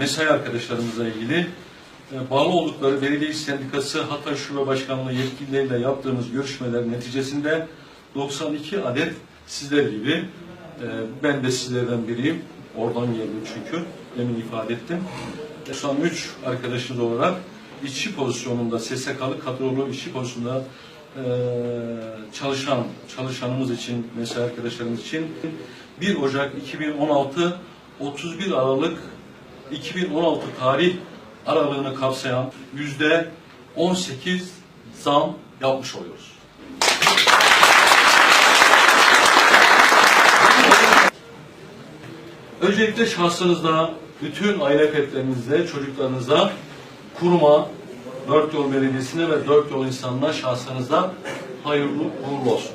mesai arkadaşlarımızla ilgili e, bağlı oldukları Belediye Sendikası Hatay Şube Başkanlığı yetkilileriyle yaptığımız görüşmeler neticesinde 92 adet sizler gibi e, ben de sizlerden biriyim. Oradan geldim çünkü. Demin ifade ettim. 93 arkadaşınız olarak işçi pozisyonunda SSK'lı kadrolu işçi pozisyonunda e, çalışan çalışanımız için, mesai arkadaşlarımız için 1 Ocak 2016 31 Aralık 2016 tarih aralığını kapsayan yüzde 18 zam yapmış oluyoruz. Öncelikle şahsınızda, bütün aile fertlerinizde, çocuklarınızda, kuruma, Dört Yol Belediyesi'ne ve Dört Yol insanına şahsınızda hayırlı uğurlu olsun.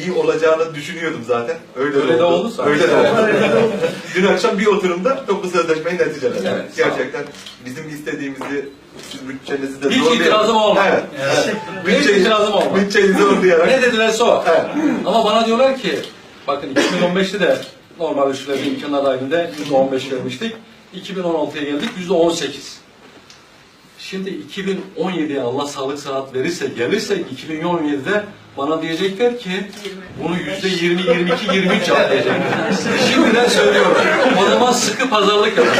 İyi olacağını düşünüyordum zaten. Öyle, Öyle de de oldu. Öyle de oldu. Dün akşam bir oturumda toplu sözleşmeyi neticeledik. Evet. Gerçekten bizim istediğimizi siz bütçenizi de Hiç zorlayarak- itirazım olmadı. Evet. Hiç itirazım olmadı. Bütçeyi zorlayarak. Ne dedilerse o. Evet. Ama bana diyorlar ki, bakın 2015'te de normal ölçülerin imkanlar dahilinde %15 vermiştik. 2016'ya geldik %18. Şimdi 2017'ye Allah sağlık sıhhat verirse, gelirse 2017'de bana diyecekler ki bunu yüzde 20, 22, 23 yap diyecekler. Şimdiden söylüyorum. O zaman sıkı pazarlık yapın.